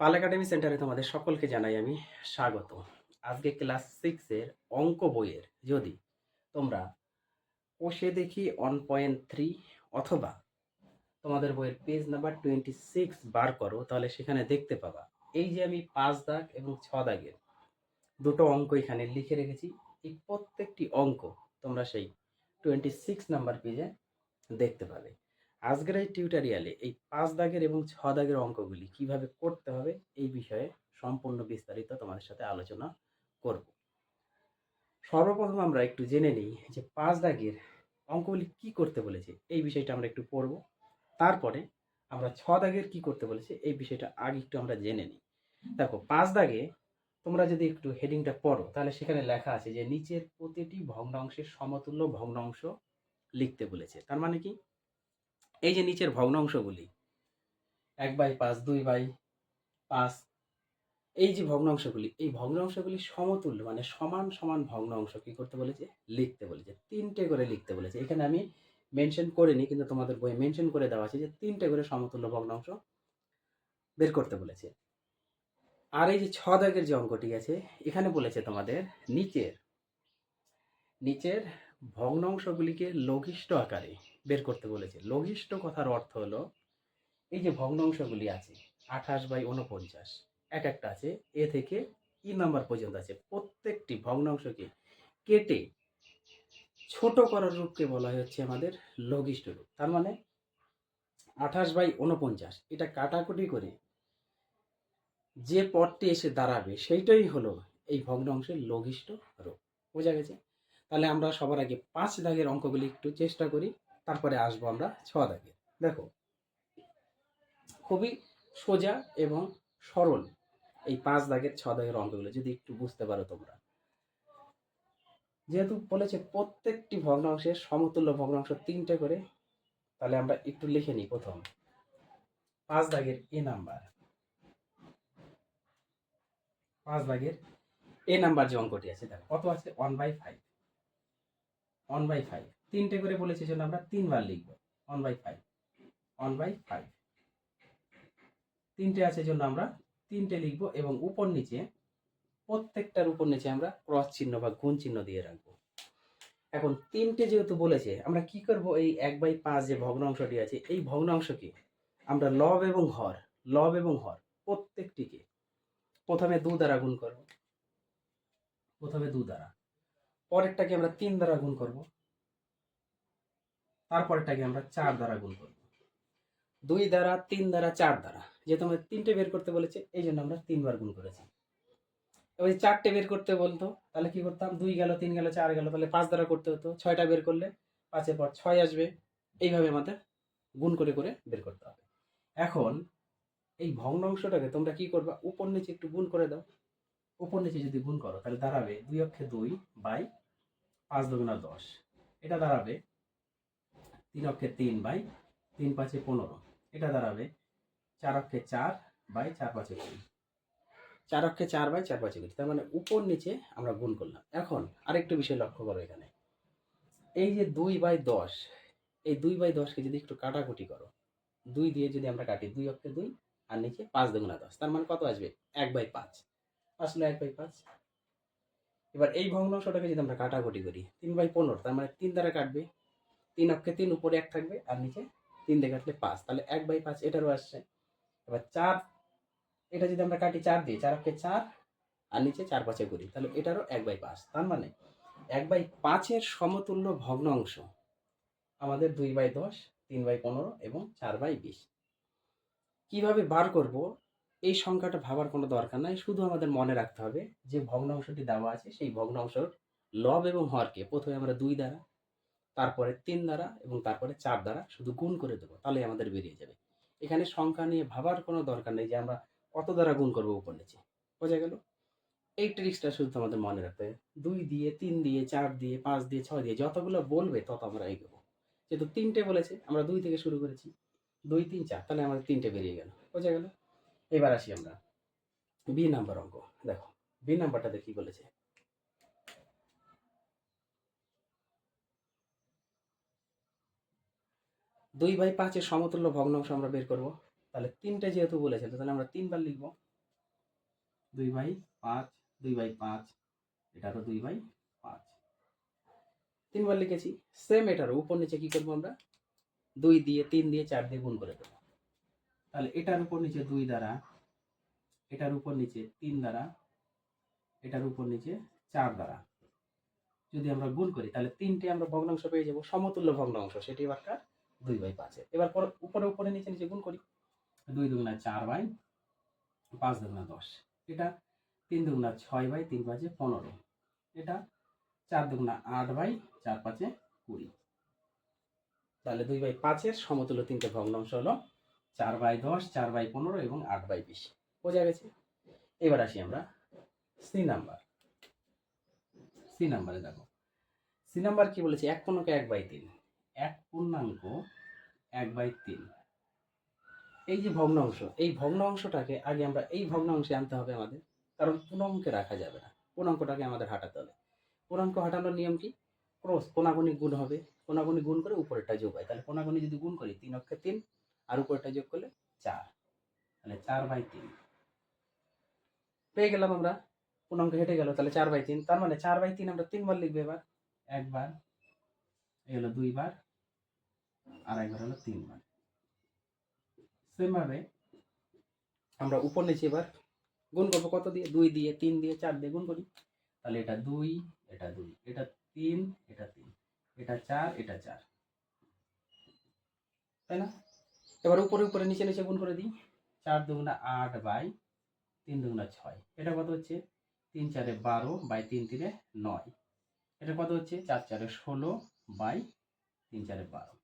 পাল academy সেন্টারে তোমাদের সকলকে জানাই আমি স্বাগত। আজকে ক্লাস সিক্সের অঙ্ক বইয়ের যদি তোমরা কষে দেখি ওয়ান পয়েন্ট থ্রি অথবা তোমাদের বইয়ের পেজ নাম্বার টোয়েন্টি সিক্স বার করো, তাহলে সেখানে দেখতে পাবা। এই যে আমি পাঁচ দাগ এবং ছ দাগের দুটো অঙ্ক এখানে লিখে রেখেছি, এই প্রত্যেকটি অঙ্ক তোমরা সেই টোয়েন্টি সিক্স নাম্বার পেজে দেখতে পাবে। আজকের এই টিউটোরিয়ালে এই পাঁচ দাগের এবং ছ দাগের অঙ্কগুলি কীভাবে করতে হবে এই বিষয়ে সম্পূর্ণ বিস্তারিত তোমাদের সাথে আলোচনা করব। সর্বপ্রথম আমরা একটু জেনে নিই যে পাঁচ দাগের অঙ্কগুলি কি করতে বলেছে, এই বিষয়টা আমরা একটু পড়ব। তারপরে আমরা ছ দাগের কি করতে বলেছে, এই বিষয়টা আগে একটু আমরা জেনে নিই। দেখো, পাঁচ দাগে তোমরা যদি একটু হেডিংটা পড়ো, তাহলে সেখানে লেখা আছে যে নিচের প্রতিটি ভগ্নাংশের সমতুল্য ভগ্নাংশ লিখতে বলেছে। তার মানে কি? এই যে নিচের ভগ্নাংশগুলি, এক বাই পাঁচ, দুই বাই পাঁচ, এই যে ভগ্নাংশগুলি, এই ভগ্নাংশগুলি সমতুল্য মানে সমান সমান ভগ্নাংশ কি করতে বলেছে? লিখতে বলেছে, তিনটে করে লিখতে বলেছে। এখানে আমি মেনশন করিনি, কিন্তু তোমাদের বইয়ে মেনশন করে দেওয়া আছে যে তিনটে করে সমতুল্য ভগ্নাংশ বের করতে বলেছে। আর এই যে ছ দাগের যে অঙ্কটি আছে, এখানে বলেছে তোমাদের নিচের নিচের ভগ্নাংশগুলিকে লঘিষ্ঠ আকারে বের করতে বলেছে। লঘিষ্ঠ কথার অর্থ হলো, এই যে ভগ্নাংশগুলি আছে, আঠাশ বাই উনপঞ্চাশ এক একটা আছে, এ থেকে ই নাম্বার পর্যন্ত আছে। প্রত্যেকটি ভগ্নাংশকে কেটে ছোট করার রূপকে বলা হচ্ছে আমাদের লঘিষ্ঠ রূপ। তার মানে আঠাশ বাই উনপঞ্চাশ এটা কাটাকুটি করে যে পদটি এসে দাঁড়াবে, সেইটাই হলো এই ভগ্নাংশের লঘিষ্ঠ রূপ। বোঝা গেছে? তাহলে আমরা সবার আগে পাঁচ দাগের অঙ্কগুলি একটু চেষ্টা করি। তারপরে আসব আমরা ছ দাগে দেখো, খুবই সোজা এবং সরল এই পাঁচ দাগের, ছ দাগের অঙ্কগুলো, যদি একটু বুঝতে পারো তোমরা। যেহেতু বলেছে প্রত্যেকটি ভগ্নাংশের সমতুল্য ভগ্নাংশ তিনটে করে, তাহলে আমরা একটু লিখে নিই প্রথম। পাঁচ দাগের এ নাম্বার। পাঁচ দাগের এ নাম্বার যে অঙ্কটি আছে, দেখো কত আছে one by five one by five তিনটে করে বলেছে জন্য আমরা তিনবার লিখব। One by five one by five তিনটে আছে জন্য আমরা তিনটে লিখব এবং উপর নিচে প্রত্যেকটার উপর নিচে আমরা ক্রস চিহ্ন বা গুণ চিহ্ন দিয়ে রাখব। এখন তিনটে যেহেতু বলেছে, আমরা কি করব? এই এক বাই পাঁচ যে ভগ্নাংশটি আছে, এই ভগ্নাংশকে আমরা লব এবং হর, লব এবং হর প্রত্যেকটিকে প্রথমে দু দ্বারা গুণ করব। প্রথমে দু দ্বারা। পরেরটাকে আমরা তিন দ্বারা গুণ করব। তারপরেরটাকে আমরা চার দ্বারা গুণ করব। দুই দ্বারা, তিন দ্বারা, চার দ্বারা। যেহেতু আমাদের তিনটে বের করতে বলেছে, এই জন্য আমরা তিনবার গুণ করেছি। এবার চারটে বের করতে বলতো, তাহলে কি করতাম? দুই গেল, তিন গেল, চার গেল, তাহলে পাঁচ দ্বারা করতে হতো। ছয়টা বের করলে পাঁচের পর ছয় আসবে। এইভাবে আমাদের গুণ করে করে বের করতে হবে। এখন এই ভগ্নাংশটাকে তোমরা কি করবা? উপর নিচে একটু গুণ করে দাও। উপর নিচে যদি গুণ করো, তাহলে দাঁড়াবে দুই অক্ষে দুই বাই পাঁচ দুগুণা দশ। এটা দাঁড়াবে তিন অক্ষে তিন বাই তিন পাঁচে পনেরো। এটা দাঁড়াবে চার অক্ষে চার বাই চার পাঁচে কুড়ি চার অক্ষে চার বাই চার পাঁচে কুড়ি তার মানে উপর নিচে আমরা গুণ করলাম। এখন আরেকটু বিষয় লক্ষ্য করো এখানে। এই যে দুই বাই দশ, এই দুই বাই দশকে যদি একটু কাটাকুটি করো, দুই দিয়ে যদি আমরা কাটি দুই অক্ষে দুই আর নিচে পাঁচ দুগুণা দশ, তার মানে কত আসবে? এক বাই পাঁচ। আসলে এক বাই পাঁচ। এবার এই ভগ্নাংশটাকে যদি আমরা কাটাকুটি করি, তিন বাই পনেরো, তার মানে তিন দ্বারা কাটবে তিন অক্ষে তিন, উপরে এক থাকবে আর নিচে তিন দিয়ে কাটলে পাঁচ। তাহলে এক বাই পাঁচ, এটারও আসছে। এবার চার, এটা যদি আমরা কাটি চার দিই চার অক্ষে চার আর নিচে চার পাঁচে করি তাহলে এটারও এক বাই পাঁচ। তার মানে এক বাই পাঁচের সমতুল্য ভগ্নাংশ আমাদের দুই বাই দশ, তিন বাই পনেরো এবং চার বাই বিশ। কীভাবে বার করব? এই সংখ্যাটা ভাবার কোনো দরকার নাই। শুধু আমাদের মনে রাখতে হবে যে ভগ্নাংশটি দেওয়া আছে, সেই ভগ্নাংশর লব এবং হরকে প্রথমে আমরা দুই দ্বারা তারপরে তিন দ্বারা এবং তারপরে চার দ্বারা শুধু গুণ করে দেবো তাহলে আমাদের বেরিয়ে যাবে। এখানে সংখ্যা নিয়ে ভাবার কোনো দরকার নেই যে আমরা কত দ্বারা গুণ করব উপর নিচে বোঝা গেল? এই ট্রিক্সটা শুধু আমাদের মনে রাখতে হবে। দুই দিয়ে, তিন দিয়ে, চার দিয়ে, পাঁচ দিয়ে, ছয় দিয়ে, যতগুলো বলবে তত আমরা এগোবো। যেহেতু তিনটে বলেছে, আমরা দুই থেকে শুরু করেছি। দুই, তিন, চার, তাহলে আমাদের তিনটে বেরিয়ে গেল। বোঝা গেল? এবার আসি আমরা। বি নাম্বার অঙ্ক। দেখো, বি নাম্বারটাতে কি বলেছে? দুই বাই পাঁচের সমতুল্য ভগ্নাংশ আমরা বের করব। তাহলে তিনটে যেহেতু বলেছে তাহলে আমরা তিনবার লিখব। দুই বাই পাঁচ, দুই বাই পাঁচ এটারও দুই বাই পাঁচ। তিনবার লিখেছি সেম এটারও উপর নিচে কি করব আমরা? দুই দিয়ে তিন দিয়ে চার দিয়ে গুণ করে দেবো। তাহলে এটার উপর নিচে দুই দ্বারা, এটার উপর নিচে তিন দ্বারা, এটার উপর নিচে চার দ্বারা। যদি আমরা গুণ করি, তাহলে তিনটে আমরা ভগ্নাংশ পেয়ে যাব, সমতুল্য ভগ্নাংশ, সেটি কার? দুই বাই পাঁচের এবার পর- উপরে উপরে নিচে নিচে গুণ করি। দুই দুগুণা চার বাই পাঁচ দুগুণা দশ। এটা তিন দুগুণা ছয় বাই তিন পাঁচে পনেরো। এটা চার দুগুণা আট বাই চার পাঁচে কুড়ি। তাহলে দুই বাই পাঁচের সমতুল্য তিনটে ভগ্নাংশ হলো চার বাই দশ, চার বাই পনেরো এবং আট বাই বিশ। বোঝা গেছে? এবার আসি আমরা সি নাম্বার। সি নাম্বারে দেখো। সি নাম্বার কি বলেছে? এক পূর্ণাঙ্ক এক বাই তিন। এক পূর্ণাঙ্ক এক বাই তিন। এই যে ভগ্নাংশ, এই ভগ্নাংশটাকে আগে আমরা, এই ভগ্নাংশে আনতে হবে আমাদের, কারণ পূর্ণাঙ্কে রাখা যাবে না। পূর্ণাঙ্কটাকে আমাদের হাঁটাতে হবে। পূর্ণাঙ্ক হাঁটানোর নিয়ম কি? ক্রস কোনাগুনি গুণ হবে। কোনাগুনি গুণ করে উপরেরটা যোগ হয়। তাহলে কোনাগুনি যদি গুণ করি, তিন অক্ষে তিন, আর উপরেরটা যোগ করলে চার। তাহলে চার বাই তিন। পেয়ে গেলাম আমরা। পূর্ণাঙ্ক হেঁটে গেল, তাহলে চার বাই তিন। তার মানে চার বাই তিন আমরা তিনবার লিখব এবার। একবার, এই হলো দুইবার। আর একবার হলো তিনবার সেমভাবে আমরা উপর নিচে এবার গুণ করব কত দিয়ে? দুই দিয়ে, তিন দিয়ে, চার দিয়ে গুণ করি। তাহলে এটা দুই এটা দুই, এটা তিন এটা তিন, এটা চার এটা চার। তাই না? এবার উপরে উপরে, নিচে নিচে গুণ করে দিই। চার দুগুণা আট বাই তিন দুগুণা ছয়। এটা কত হচ্ছে? তিন চারে বারো বাই তিন তিনে নয়। এটা কত হচ্ছে? চার চারে ষোলো বাই তিন চারে বারো।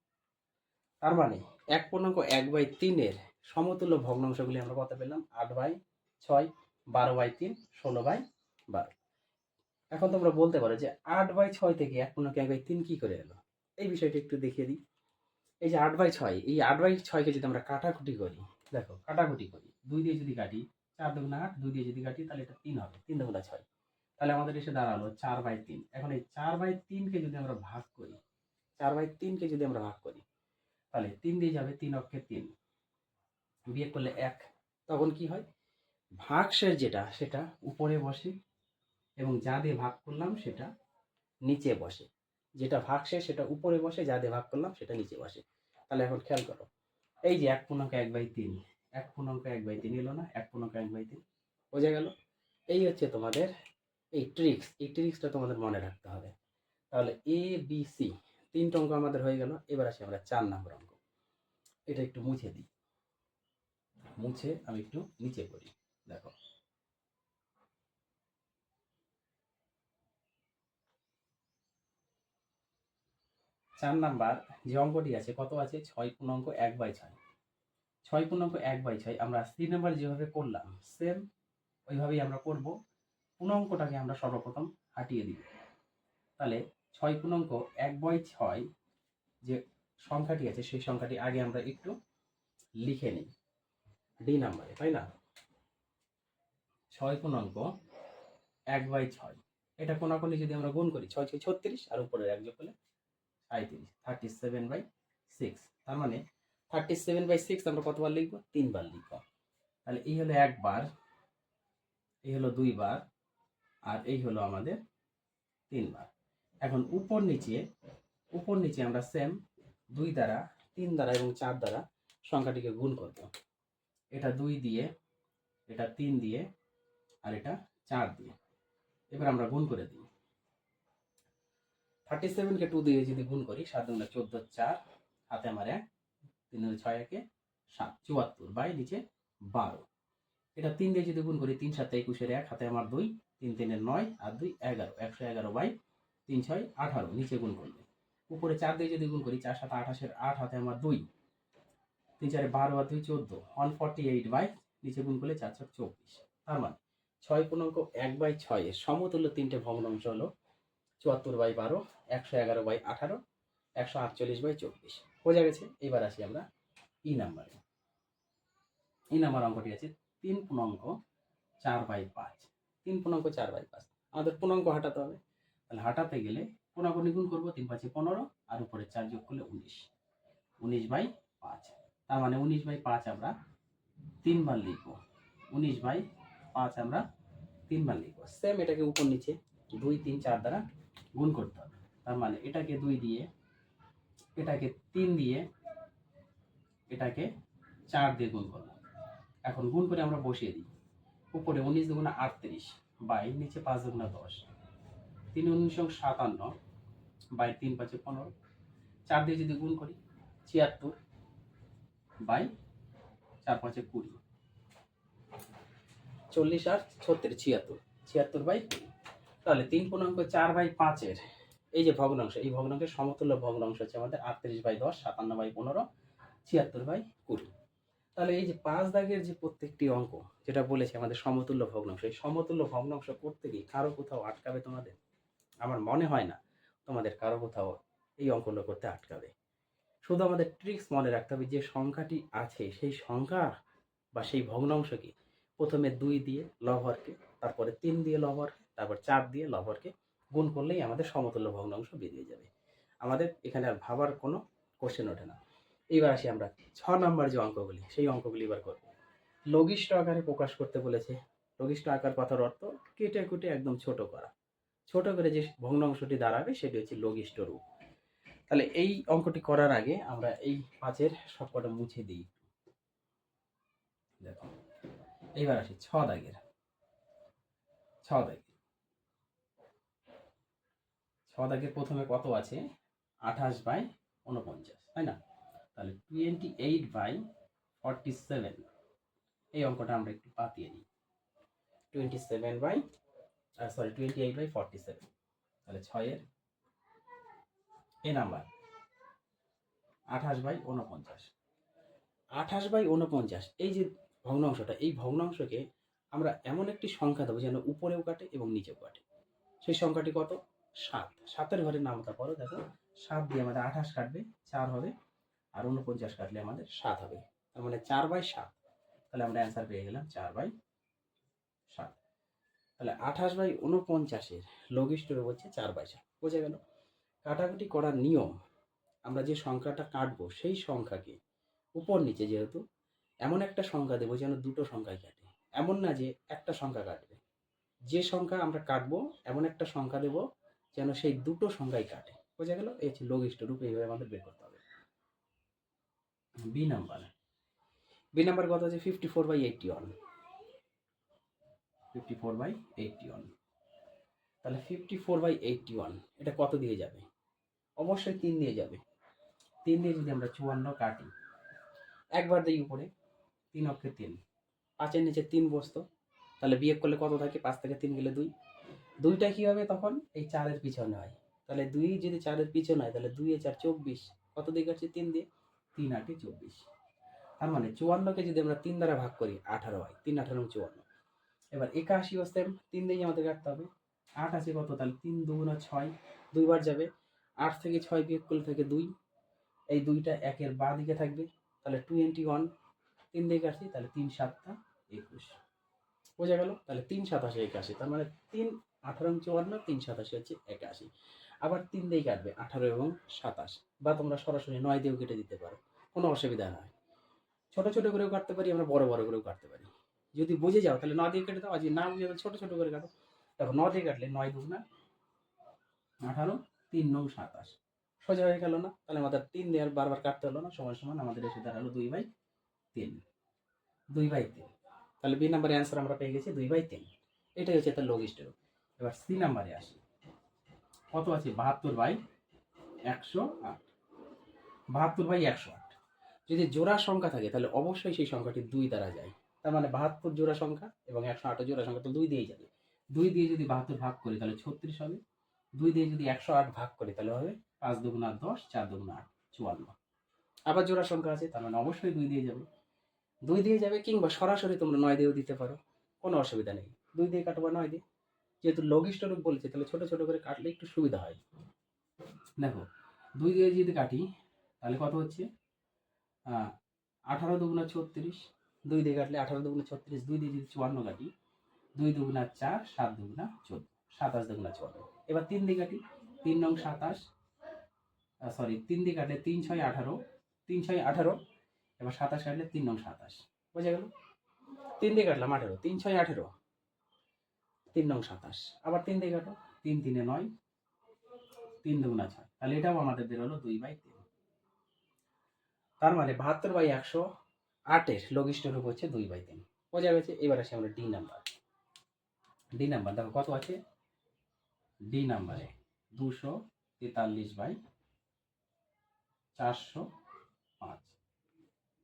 তার মানে এক পূর্ণাঙ্ক এক বাই তিনের সমতুল্য ভগ্নাংশগুলি আমরা কত পেলাম? আট বাই ছয়, বারো বাই তিন, ষোলো বাই বারো। এখন তোমরা বলতে পারো যে আট বাই ছয় থেকে এক পূর্ণাঙ্ক এক বাই তিন কী করে এলো? এই বিষয়টি একটু দেখিয়ে দিই। এই যে আট বাই ছয়, এই আট বাই ছয়কে যদি আমরা কাটাকুটি করি, দেখো কাটাকুটি করি, দুই দিয়ে যদি কাটি, চার দুগুণা আট, দুই দিয়ে যদি কাটি, তাহলে এটা তিন হবে, তিন দুগুণা ছয়। তাহলে আমাদের এসে দাঁড়াল চার বাই তিন। এখন এই চার বাই তিনকে যদি আমরা ভাগ করি, চার বাই তিনকে যদি আমরা ভাগ করি তাহলে তিন দিয়ে যাবে তিন অক্ষে তিন। বিয়ে করলে এক। তখন কি হয়? ভাগশেষ যেটা, সেটা উপরে বসে এবং যা দিয়ে ভাগ করলাম সেটা নিচে বসে। যেটা ভাগশেষ, সেটা উপরে বসে, যা দিয়ে ভাগ করলাম সেটা নিচে বসে। তাহলে এখন খেয়াল করো, এই যে এক পূর্ণাঙ্ক এক বাই তিন, এক পূর্ণাঙ্ক এক বাই তিন এলো না, এক পূর্ণাঙ্ক এক বাই তিন, বোঝা গেল? এই হচ্ছে তোমাদের, এই ট্রিক্স এই ট্রিক্সটা তোমাদের মনে রাখতে হবে। তাহলে এ বি সি তিনটা অঙ্ক আমাদের হয়ে গেল। এবার আসি আমরা চার নম্বর অঙ্ক। এটা একটু মুছে দিই। মুছে আমি একটু নিচে করি দেখো। চার নাম্বার যে অঙ্কটি আছে, কত আছে? ছয় পূর্ণাঙ্ক এক বাই ছয়। ছয় পূর্ণাঙ্ক এক বাই ছয় আমরা সি নাম্বার যেভাবে করলাম সেম ওইভাবেই আমরা করব। পূর্ণাঙ্কটাকে আমরা সর্বপ্রথম হাঁটিয়ে দিব তাহলে ছয় পূর্ণাঙ্ক এক বাই ছয় যে সংখ্যাটি আছে, সেই সংখ্যাটি আগে আমরা একটু লিখে নিই। ডি নাম্বারে তাই না? ছয় পূর্ণাঙ্ক এক বাই ছয়। এটা কোনাকুনি যদি আমরা গুণ করি, ছয় ছয় ছত্রিশ আর উপরে এক যোগ করলে সাঁত্রিশ থার্টি সেভেন বাই সিক্স তার মানে থার্টি সেভেন বাই সিক্স আমরা কতবার লিখব? তিনবার লিখব। তাহলে এই হলো একবার এই হলো দুইবার আর এই হলো আমাদের তিনবার। এখন উপর নিচে উপর নিচে আমরা সেম দুই দ্বারা, তিন দ্বারা এবং চার দ্বারা সংখ্যাটিকে গুণ করব। এটা দুই দিয়ে, এটা তিন দিয়ে, আর এটা চার দিয়ে। এবার আমরা গুণ করে দিই। থার্টি সেভেনকে টু দিয়ে যদি গুণ করি, সাত দুগুণে চোদ্দ, চার। হাতে আমার এক, তিন ছয়, একে সাত। চুয়াত্তর বাই নিচে বারো। এটা তিন দিয়ে যদি গুণ করি, তিন সাথে একুশের এক, হাতে আমার দুই, তিন তিনের নয়, আর দুই এগারো। একশো এগারো বাই তিন, ছয়, আঠারো, নিচে গুণ করলে। উপরে চার দিয়ে যদি গুণ করি, চার সাথে আঠাশের আট হাতে আমার দুই। তিন, চারে বারো আর দুই, চোদ্দ। ওয়ান ফর্টি এইট বাই নিচে গুণ করলে চার চার চব্বিশ। তার মানে ছয় পূর্ণাঙ্ক এক বাই ছয়ের সমতুল্য তিনটে ভগ্নাংশ হলো চুয়াত্তর বাই বারো, একশো এগারো বাই আঠারো, একশো আটচল্লিশ বাই চব্বিশ। বোঝা গেছে? এবার আসি আমরা ই নাম্বারে ই নাম্বার অঙ্কটি আছে তিন পূর্ণাঙ্ক চার বাই পাঁচ। তিন পূর্ণাঙ্ক চার বাই পাঁচ। আমাদের পূর্ণাঙ্ক হাঁটাতে হবে। তাহলে হাঁটাতে গেলে পূর্ণাঙ্ক নিগুণ করব তিন পাঁচে পনেরো আর উপরে চার যোগ করলে উনিশ। উনিশ বাই পাঁচ। তার মানে উনিশ বাই পাঁচ আমরা তিনবার লিখব। উনিশ বাই পাঁচ আমরা তিনবার লিখব। সেম এটাকে উপর নিচে দুই, তিন, চার দ্বারা গুণ করতে হবে। তার মানে এটাকে দুই দিয়ে, এটাকে তিন দিয়ে, এটাকে চার দিয়ে গুণ করব। এখন গুণ করে আমরা বসিয়ে দিই। উপরে উনিশ দুগুণা আটত্রিশ বাই নিচে পাঁচ দুগুণা দশ। তিন উনিশ সাতান্ন বাই তিন পাঁচে পনেরো। চার দিয়ে যদি গুণ করি, ছিয়াত্তর বাই চার পাঁচে কুড়ি। চল্লিশ আর ছত্রিশ, ছিয়াত্তর। ছিয়াত্তর বাই তাহলে তিন পূর্ণাঙ্ক চার বাই পাঁচের এই যে ভগ্নাংশ, এই ভগ্নাংশের সমতুল্য ভগ্নাংশ হচ্ছে আমাদের আটত্রিশ বাই দশ, সাতান্ন বাই পনেরো, ছিয়াত্তর বাই কুড়ি। তাহলে এই যে পাঁচ দাগের যে প্রত্যেকটি অঙ্ক, যেটা বলেছে আমাদের সমতুল্য ভগ্নাংশ, এই সমতুল্য ভগ্নাংশ করতে গিয়ে কারও কোথাও আটকাবে তোমাদের? আমার মনে হয় না তোমাদের কারও কোথাও এই অঙ্কগুলো করতে আটকাবে। শুধু আমাদের ট্রিক্স মনে রাখতে হবে যে সংখ্যাটি আছে, সেই সংখ্যা বা সেই ভগ্নাংশকে প্রথমে দুই দিয়ে লভরকে তারপরে তিন দিয়ে লভর তারপর চার দিয়ে লভরকে গুণ করলেই আমাদের সমতুল্য ভগ্নাংশ বেরিয়ে যাবে। আমাদের এখানে আর ভাবার কোনো কোশ্চেন ওঠে না। এইবার আসি আমরা ছ নম্বর যে অঙ্কগুলি, সেই অঙ্কগুলি এবার করব। লঘিষ্ঠ আকারে প্রকাশ করতে বলেছে। লঘিষ্ঠ আকার কথার অর্থ কেটে কুটে একদম ছোট করা। ছোট করে যে ভগ্নাংশটি দাঁড়াবে সেটি হচ্ছে লঘিষ্ঠ রূপ। তাহলে এই অঙ্কটি করার আগে আমরা এই পাঁচের সবকটা মুছে দিই দেখো, এইবার আসি ছ দাগের। ছ দাগের। ছ দাগের প্রথমে কত আছে? আঠাশ বাই উনপঞ্চাশ তাই না? তাহলে twenty eight by forty seven. এই অঙ্কটা আমরা একটু পাতিয়ে নিই twenty seven by sorry twenty eight by forty seven তাহলে ছয়ের এ নাম্বার, আঠাশ বাই উনপঞ্চাশ আঠাশ বাই উনপঞ্চাশ এই যে ভগ্নাংশটা, এই ভগ্নাংশকে আমরা এমন একটি সংখ্যা দেবো যেন উপরেও কাটে এবং নিচেও কাটে। সেই সংখ্যাটি কত? সাত। সাতের ঘরের নামটা করো, দেখো। সাত দিয়ে আমাদের আঠাশ কাটবে, চার হবে, আর উনপঞ্চাশ কাটলে আমাদের সাত হবে। তার মানে চার বাই সাত। তাহলে আমরা অ্যান্সার পেয়ে গেলাম চার বাই সাত। তাহলে আঠাশ বাই উনপঞ্চাশের লঘিষ্ঠর হচ্ছে চার বাই সাত বোঝা গেল? কাটাকুটি করার নিয়ম, আমরা যে সংখ্যাটা কাটবো, সেই সংখ্যাকে উপর নিচে যেহেতু, এমন একটা সংখ্যা দেবো যেন দুটো সংখ্যায় কাটে। এমন না যে একটা সংখ্যা কাটবে। যে সংখ্যা আমরা কাটবো, এমন একটা সংখ্যা দেবো যেন সেই দুটো সংখ্যায় কাটে। বোঝা গেল? এই হচ্ছে লঘিষ্ঠ রূপ, এইভাবে আমাদের বের করতে হবে। B number. বি নাম্বার কত আছে fifty four by eighty one fifty four by eighty one তাহলে fifty four by eighty one এটা কত দিয়ে যাবে? অবশ্যই তিন দিয়ে যাবে। তিন দিয়ে যদি আমরা চুয়ান্ন কাটি, একবার দিই উপরে, তিন অক্ষে তিন। পাঁচের নিচে তিন বসতো, তাহলে বিয়োগ করলে কত থাকে? পাঁচ থেকে তিন গেলে দুই। দুইটা কি হবে তখন? এই চারের পিছনে হয়। তাহলে দুই যদি চারের পিছনে হয়, তাহলে দুই চার চব্বিশ। কত দিকে আছে তিন দিয়ে। তিন আটে চব্বিশ। তার মানে চুয়ান্নকে যদি আমরা তিন দ্বারা ভাগ করি, আঠারো হয়। তিন, আঠারো, চুয়ান্ন। এবার একাশি হচ্ছে তিন দিয়ে আমাদের কাটতে হবে। আট আছে কত? তাহলে তিন দুগুণা ছয়, দুইবার যাবে। আট থেকে ছয় বিয়োগ করলে থেকে দুই। এই দুইটা একের বা দিকে থাকবে। তাহলে টোয়েন্টি ওয়ান তিন দিকে কাটছি, তাহলে তিন সাতটা একুশ। বোঝা গেল? তাহলে তিন সাতাশে একাশি। তার মানে তিন, আঠারো চুয়ান্ন, তিন সাতাশি হচ্ছে একাশি। আবার তিন দিয়ে কাটবে, আঠারো এবং সাতাশ। বা তোমরা সরাসরি নয় দিয়েও কেটে দিতে পারো। কোনো অসুবিধা নয়। ছোট ছোট করেও কাটতে পারি, আমরা বড় বড় করেও কাটতে পারি। যদি বুঝে যাও, তাহলে নয় দিয়ে কেটে দাও যদি না বুঝে যাও ছোট ছোট করে কাটো। দেখো নয় দিয়ে কাটলে নয় দুগুণা আঠারো, তিন নৌ সাতাশ। সোজা হয়ে গেল না? তাহলে আমাদের তিন দিয়ে আর বারবার কাটতে হলো না, সময় সমান আমাদের এসে দাঁড়াল দুই বাই তিন। দুই বাই তিন। তাহলে বি নাম্বারে অ্যান্সার আমরা পেয়ে গেছি দুই বাই তিন। এটাই হচ্ছে তার রূপ। এবার সি নাম্বারে আসি। কত আছে? বাহাত্তর বাই একশো আট। বাহাত্তর বাই একশো আট। যদি জোড়া সংখ্যা থাকে, তাহলে অবশ্যই সেই সংখ্যাটি দুই দ্বারা যায়। তার মানে বাহাত্তর জোড়া সংখ্যা এবং একশো আট জোড়া সংখ্যা তো দুই দিয়েই যাবে। দুই দিয়ে যদি বাহাত্তর ভাগ করি, তাহলে ছত্রিশ হবে। দুই দিয়ে যদি একশো আট ভাগ করি, তাহলে হবে পাঁচ দুগুণা দশ, চার দুগুণা আট, চুয়ান্ন। আবার জোড়া সংখ্যা আছে, তার মানে অবশ্যই দুই দিয়ে যাবে। দুই দিয়ে যাবে কিংবা সরাসরি তোমরা নয় দিয়েও দিতে পারো, কোনো অসুবিধা নেই। দুই দিয়ে কাটবা নয় দিয়ে। যেহেতু লঘিষ্ঠ রূপ বলছে, তাহলে ছোট ছোট করে কাটলে একটু সুবিধা হয়। দেখো, দুই দিয়ে যদি কাটি, তাহলে কত হচ্ছে? আঠারো দুগুণা ছত্রিশ দুই দিয়ে কাটলে আঠারো দুগুণা ছত্রিশ, দুই দিয়ে যদি চুয়ান্ন কাটি, দুই দুগুণা চার, সাত দুগুণা চোদ্দ, সাতাশ দুগুণা চুয়ান্ন এবার তিন দিয়ে কাটি, তিন নং সাতাশ সরি তিন দিয়ে কাটলে তিন ছয় আঠারো, তিন ছয় আঠারো, এবার সাতাশ কাটলে তিন নং সাতাশ। বোঝা গেল? তিন দিয়ে কাটলাম আঠেরো, তিন ছয় আঠেরো, তিন নং সাতাশ। আবার তিন দিয়ে কাটো, তিন তিনে নয়, তিন দুগুণা ছয়। তাহলে এটাও আমাদের বেরোলো দুই বাই তিন। তার মানে বাহাত্তর বাই একশো আটের লঘিষ্ঠ রূপ হচ্ছে দুই বাই তিন। বোঝা গেছে? এবার আসি আমরা ডি নাম্বার ডি নাম্বার দেখো কত আছে? ডি নাম্বারে দুশো তেতাল্লিশ বাই চারশো পাঁচ।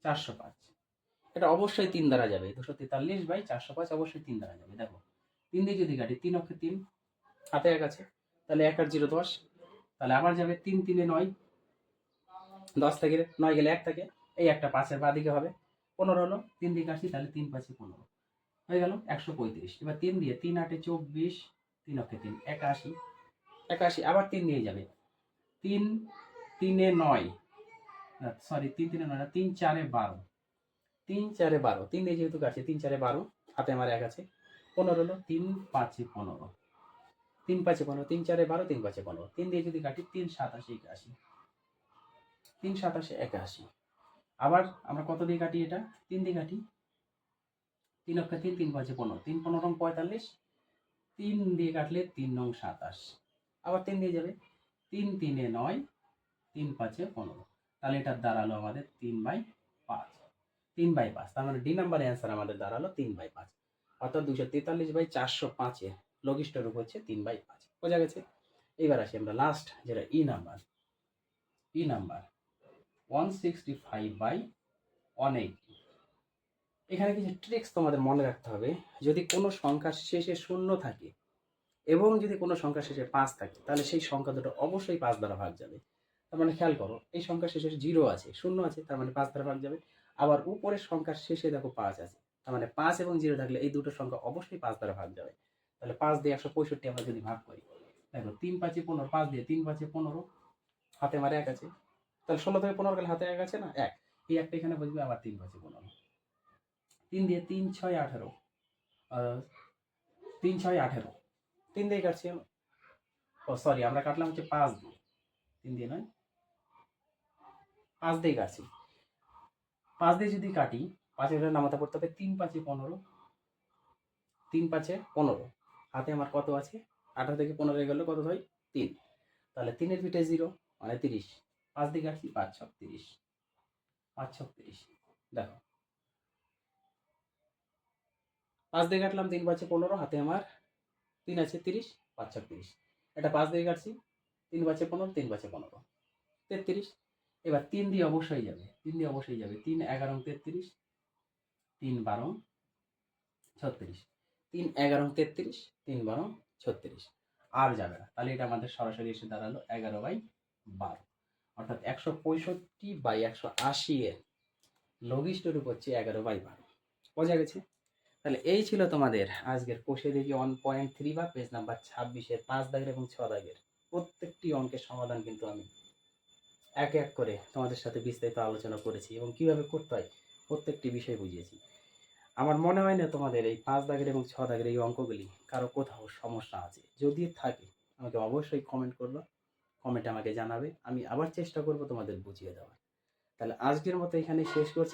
চারশো পাঁচ। এটা অবশ্যই তিন দ্বারা যাবে। দুশো তেতাল্লিশ বাই চারশো পাঁচ অবশ্যই তিন দ্বারা যাবে। দেখো, তিন দিয়ে যদি কাটি, তিন অক্ষে তিন, হাতে এক আছে। তাহলে এক আর জিরো দশ। তাহলে আবার যাবে তিন তিনে নয়। দশ থেকে নয় গেলে এক থাকে। এই একটা পাঁচের বাঁ দিকে হবে। পনেরো হলো, তিন দিকে আসি তাহলে তিন পাঁচে পনেরো। হয়ে গেল একশো পঁয়ত্রিশ। এবার তিন দিয়ে তিন আটে চব্বিশ, তিন অক্ষে তিন, একাশি একাশি, আবার তিন দিয়ে যাবে। তিন, তিনে নয় সরি তিন, তিনে নয় না, তিন চারে বারো। তিন চারে বারো, তিন দিয়ে যেহেতু কাটছে, তিন চারে বারো, হাতে আমার এক আছে। পনেরো হলো তিন পাঁচে পনেরো। তিন পাঁচে পনেরো, তিন চারে বারো, তিন পাঁচে পনেরো। তিন দিয়ে যদি কাটি, তিন সাতাশে একাশি। তিন সাতাশে একাশি। আবার আমরা কত দিয়ে কাটি এটা? তিন দিয়ে কাটি। তিন অক্ষে তিন তিন পাঁচে পনেরো। তিন, পনেরো রং পঁয়তাল্লিশ। তিন দিয়ে কাটলে তিন নং সাতাশ। আবার তিন দিয়ে যাবে। তিন, তিনে নয়, তিন পাঁচে পনেরো। তাহলে এটার দাঁড়াল আমাদের তিন বাই পাঁচ। তিন বাই পাঁচ। তার মানে ডি নাম্বারের অ্যান্সার আমাদের দাঁড়াল তিন বাই পাঁচ। অর্থাৎ দুশো তেতাল্লিশ বাই চারশো পাঁচের লঘিষ্ঠ রূপ হচ্ছে তিন বাই পাঁচ। বোঝা গেছে? এবার আসি আমরা লাস্ট যেটা E number E number one sixty five by one eighty এখানে কিছু ট্রিক্স তোমাদের মনে রাখতে হবে। যদি কোনো সংখ্যার শেষে শূন্য থাকে এবং যদি কোনো সংখ্যার শেষে পাঁচ থাকে, তাহলে সেই সংখ্যা দুটো অবশ্যই পাঁচ দ্বারা ভাগ যাবে। তার মানে খেয়াল করো, এই সংখ্যার শেষে জিরো আছে, শূন্য আছে, তার মানে পাঁচ দ্বারা ভাগ যাবে। আবার উপরের সংখ্যার শেষে দেখো পাঁচ আছে, তার মানে পাঁচ এবং জিরো থাকলে এই দুটো সংখ্যা অবশ্যই পাঁচ দ্বারা ভাগ যাবে। তাহলে পাঁচ দিয়ে একশো পঁয়ষট্টি আমরা যদি ভাগ করি, দেখো তিন পাঁচে পনেরো, পাঁচ দিয়ে তিন পাঁচে পনেরো, হাতে মারে এক আছে। তাহলে ষোলো থেকে পনেরো গেলে হাতে এক আছে না? এক। এই একটা এখানে বসবে, আবার তিন পাঁচে পনেরো। তিন দিয়ে তিন ছয় আঠেরো। তিন ছয় আঠেরো। তিন দিয়ে কাটছি। ও সরি আমরা কাটলাম হচ্ছে পাঁচ দিয়ে। তিন দিয়ে নয়। পাঁচ দিয়ে কাটছি। পাঁচ দিয়ে যদি কাটি পাঁচের নামাতে পড়তে হবে তিন পাঁচে পনেরো। তিন পাঁচে পনেরো। হাতে আমার কত আছে? আঠারো থেকে পনেরো গেল কত হয়? তিন। তাহলে তিনের পিঠে জিরো মানে তিরিশ। পাঁচ দিয়ে কাটছি পাঁচ ছক তিরিশ। পাঁচ ছক তিরিশ। দেখো। পাঁচ দিয়ে কাটলাম, তিন পাঁচে পনেরো, হাতে আমার তিন আছে তিরিশ, পাঁচ ছক তিরিশ। এটা পাঁচ দিয়ে কাটছি, তিন পাঁচে পনেরো, তিন পাঁচে পনেরো। তেত্রিশ। এবার তিন দিয়ে অবশ্যই যাবে, তিন দিয়ে অবশ্যই যাবে। তিন, এগারো, তেত্রিশ। তিন, বারো, ছত্রিশ। তিন, এগারো, তেত্রিশ। তিন, বারো, ছত্রিশ। আর যাবে না। তাহলে এটা আমাদের সরাসরি এসে দাঁড়াল এগারো বাই বারো। অর্থাৎ একশো পঁয়ষট্টি বাই একশো আশি এর লঘিষ্ঠ রূপ হচ্ছে এগারো বাই বারো। বোঝা গেছে? তাহলে এই ছিল তোমাদের আজকের কোষে দেখি ওয়ান পয়েন্ট থ্রি বা পেজ নাম্বার ছাব্বিশের পাঁচ দাগের এবং ছ দাগের। প্রত্যেকটি অঙ্কের সমাধান কিন্তু আমি এক এক করে তোমাদের সাথে বিস্তারিত আলোচনা করেছি এবং কীভাবে করতে হয় প্রত্যেকটি বিষয় বুঝিয়েছি। আমার মনে হয় না তোমাদের এই পাঁচ দাগের এবং ছ দাগের এই অঙ্কগুলি কারও কোথাও সমস্যা আছে। যদি থাকে, আমাকে অবশ্যই কমেন্ট করবে। কমেন্টে আমাকে জানাবে। আমি আবার চেষ্টা করব তোমাদের বুঝিয়ে দেওয়ার। তাহলে আজকের মতো এখানে শেষ করছি।